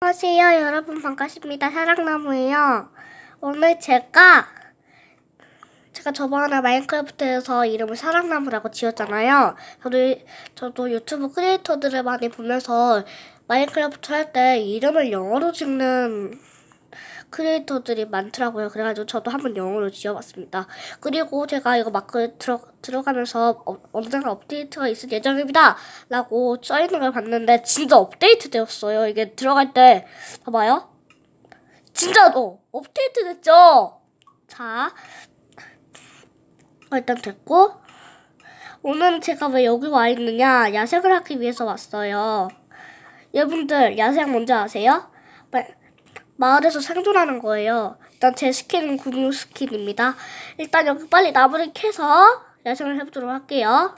안녕하세요 여러분. 반갑습니다. 사랑나무예요. 오늘 제가 제가 저번에 마인크래프트에서 이름을 사랑나무라고 지었잖아요. 저도 저도 유튜브 크리에이터들을 많이 보면서 마인크래프트 할 때 이름을 영어로 짓는 크리에이터들이 많더라고요. 그래가지고 저도 한번 영어로 지어봤습니다. 그리고 제가 이거 마크 들어, 들어가면서 어, 언젠가 업데이트가 있을 예정입니다. 라고 써있는 걸 봤는데 진짜 업데이트 되었어요. 이게 들어갈 때. 봐봐요. 진짜 어 업데이트 됐죠? 자 어, 일단 됐고. 오늘은 제가 왜 여기 와 있느냐? 야생을 하기 위해서 왔어요. 여러분들 야생 뭔지 아세요? 마, 마을에서 생존하는 거예요 일단 제 스킨은 구미 스킨입니다 일단 여기 빨리 나무를 캐서 야생을 해보도록 할게요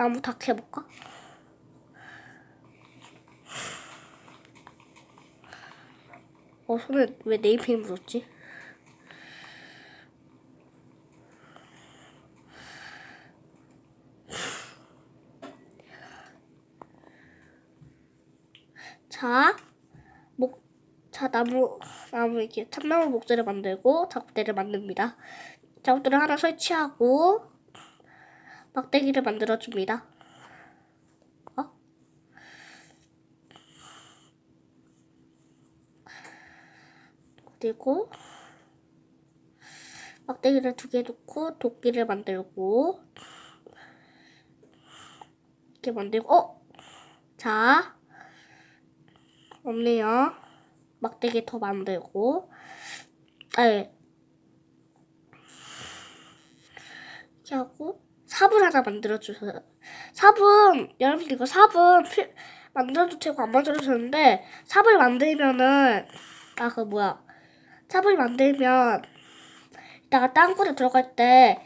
나무 다 캐볼까? 어, 손에 왜 네이핑 묻었지? 자, 목, 자, 나무, 나무 이렇게 참나무 목재를 만들고 작대를 만듭니다. 작대를 하나 설치하고 막대기를 만들어줍니다. 어? 그리고 막대기를 두 개 놓고 도끼를 만들고 이렇게 만들고 어? 자 없네요. 막대기 더 만들고 네. 이렇게 하고 삽을 하나 만들어주세요. 삽은 여러분 이거 삽은 피, 만들어도 되고 안 만들어도 되는데 삽을 만들면은 아 그 뭐야 삽을 만들면 이따가 땅굴에 들어갈 때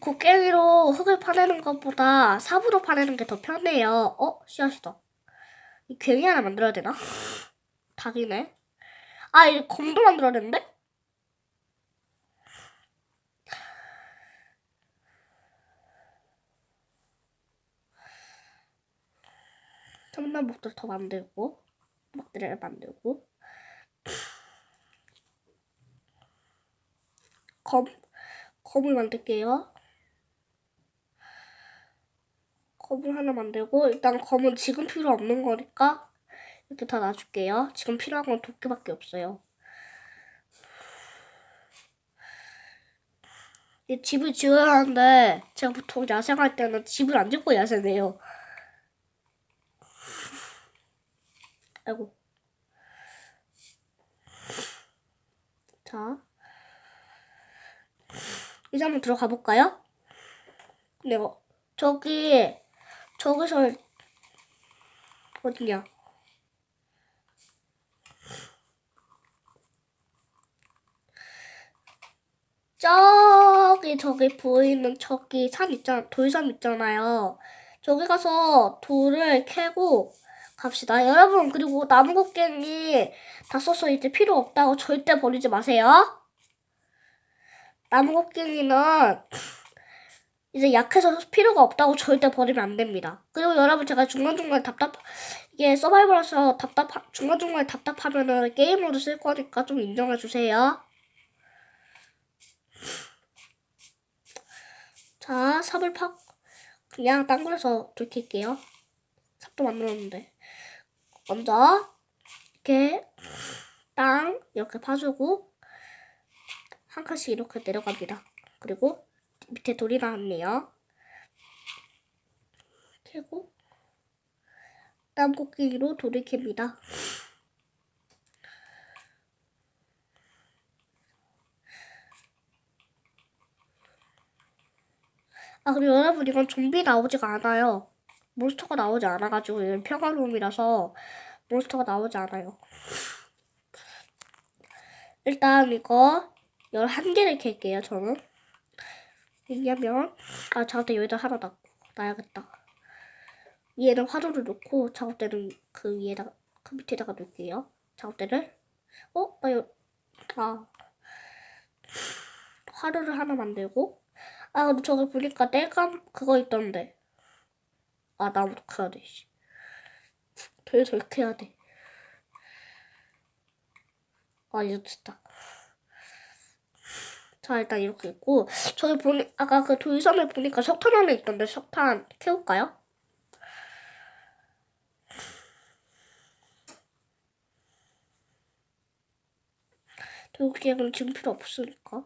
곡괭이로 흙을 파내는 것보다 삽으로 파내는 게 더 편해요. 어? 씨앗이다. 이 괭이 하나 만들어야 되나? 닭이네. 아, 이거 검도 만들어야 되는데? 참나목들 더 만들고, 막대를 만들고, 검, 검을 만들게요. 검을 하나 만들고, 일단 검은 지금 필요 없는 거니까, 이렇게 다 놔줄게요. 지금 필요한 건 도끼밖에 없어요. 이 집을 지어야 하는데 제가 보통 야생할 때는 집을 안 짓고 야생해요. 아이고. 자. 이제 한번 들어가 볼까요? 네, 어, 저기, 저기서, 어디냐? 저기 저기 보이는 저기 산 있잖아 돌산 있잖아요. 저기 가서 돌을 캐고 갑시다. 여러분 그리고 나무 곡괭이 다 써서 이제 필요 없다고 절대 버리지 마세요. 나무 곡괭이는 이제 약해서 필요가 없다고 절대 버리면 안 됩니다. 그리고 여러분 제가 중간중간 답답 이게 서바이벌라서 답답 중간중간 답답하면은 게임으로 쓸 거니까 좀 인정해 주세요. 자, 삽을 파, 그냥 땅굴에서 돌킬게요. 삽도 만들었는데. 먼저, 이렇게, 땅, 이렇게 파주고, 한 칸씩 이렇게 내려갑니다. 그리고, 밑에 돌이 나왔네요. 캐고, 땅곡기로 돌을 캡니다. 아, 그리고 여러분, 이건 좀비 나오지가 않아요. 몬스터가 나오지 않아가지고, 이건 평화로움이라서 몬스터가 나오지 않아요. 일단 이거 11개를 캘게요, 저는. 왜냐면, 아, 작업대 여기다 하나 놔, 놔야겠다. 위에는 화로를 놓고, 작업대는 그 위에다가, 그 밑에다가 놓을게요. 작업대를. 어? 나 여, 아. 화로를 하나 만들고, 아, 근데 저기 보니까 땔감 그거 있던데. 아, 나무 더 해야 돼, 씨. 더, 더 이렇게 해야 돼. 아, 이제 됐다. 자, 일단 이렇게 있고. 저기 보니, 아까 그 돌섬에 보니까 석탄 하나 있던데, 석탄 캐올까요? 돌기에는 지금 필요 없으니까.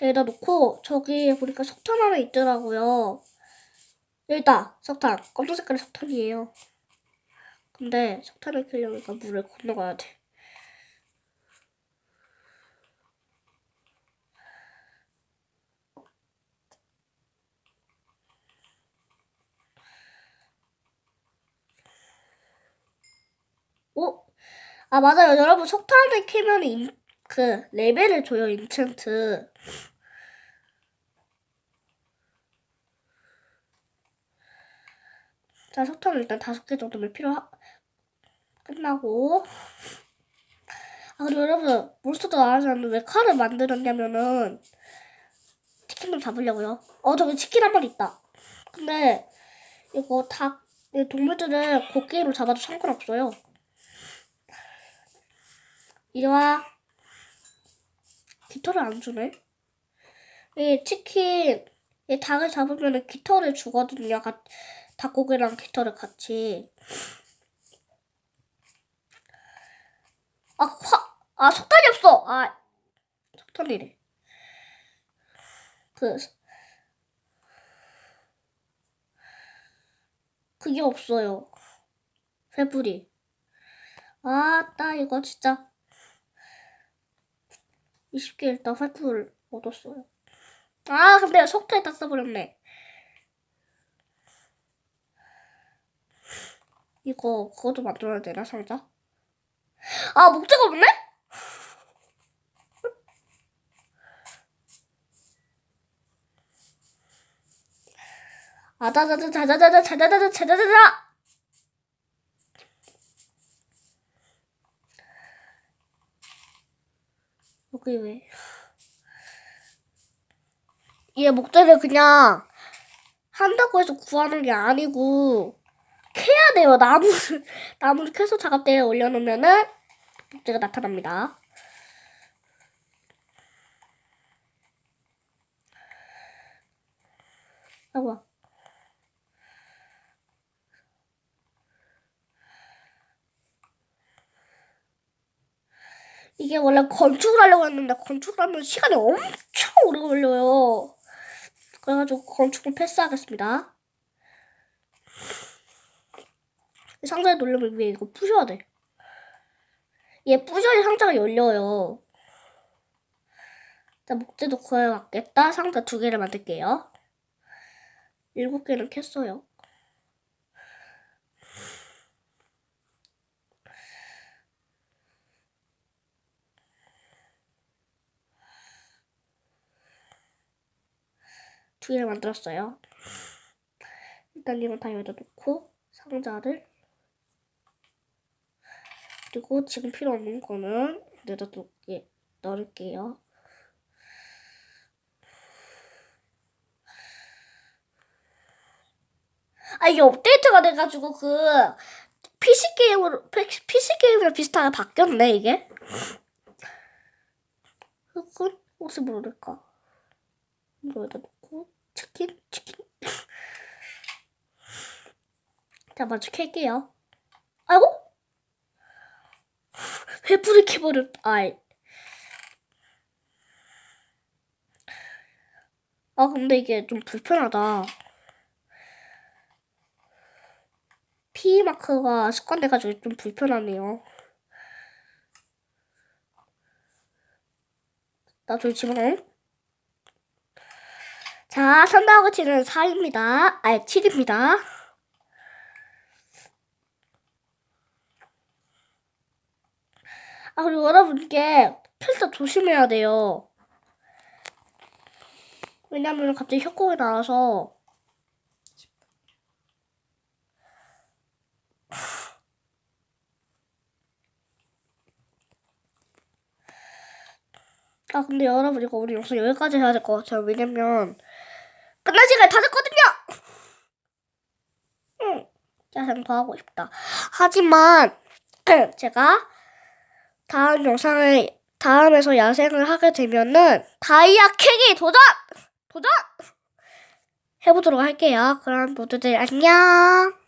여기다 놓고, 저기 보니까 석탄 하나 있더라고요. 여기다! 석탄. 검정 색깔의 석탄이에요. 근데 석탄을 캐려니까 물을 건너가야 돼. 오! 아, 맞아요. 여러분, 석탄을 캐면 인, 그, 레벨을 줘요, 인챈트. 자, 석탄 일단 다섯 개 정도면 필요하, 끝나고. 아, 그리고 여러분, 몬스터도 나와서는 왜 칼을 만들었냐면은, 치킨 좀 잡으려고요. 어, 저기 치킨 한 마리 있다. 근데, 이거 닭, 이 동물들을 곡괭이로 잡아도 상관없어요. 이리 와. 깃털을 안 주네. 이 치킨, 이 닭을 잡으면 깃털을 주거든요. 가- 닭고기랑 깃털을 같이. 아, 화, 아, 석탄이 없어! 아, 석탄이래. 그, 그게 없어요. 회불이. 아, 따, 이거 진짜. 20개 일단 회불 얻었어요. 아, 근데 석탄에 다 써버렸네. 이거, 그것도 만들어야 되나, 상자? 아, 목재가 없네? 아자자자 자 자자자 자 자자자 자자자자 여기 왜? 얘 목재를 그냥 한다고 해서 구하는 게 아니고 캐야 돼요. 나무를 나무를 캐서 작업대에 올려놓으면은 목재가 나타납니다. 아이고. 이게 원래 건축을 하려고 했는데 건축을 하면 시간이 엄청 오래 걸려요. 그래가지고 건축을 패스하겠습니다. 이 상자에 누르면 위에 이거 부셔야 돼. 얘 부셔야 상자가 열려요. 자, 목재도 구해왔겠다. 상자 두 개를 만들게요. 일곱 개는 캤어요. 두 개를 만들었어요. 일단 이건 다 여기다 놓고 상자를 그리고 지금 필요 없는 거는 여기다 놓게 넣을게요. 아 이게 업데이트가 돼가지고 그 PC 게임으로 PC 게임이랑 비슷하게 바뀌었네 이게. 그건 혹시 모를까? 이거 여기다 놓고 치킨 치킨. 자 먼저 캘게요. 아이고 회불을 캐버렸. 아이. 아 근데 이게 좀 불편하다. P 마크가 습관돼가지고 좀 불편하네요. 나 저기 집어넣어. 자, 산다고 치는 4입니다. 아니, 7입니다. 아, 그리고 여러분께 필터 조심해야 돼요. 왜냐면 갑자기 협곡이 나와서 아, 아 근데 여러분 이거 우리 영상 여기까지 해야 될 것 같아요. 왜냐면 끝날 시간이 다 됐거든요. 응, 야생 더 하고 싶다. 하지만 제가 다음 영상을 다음에서 야생을 하게 되면은 다이아 캐기 도전 도전 해보도록 할게요. 그럼 모두들 안녕.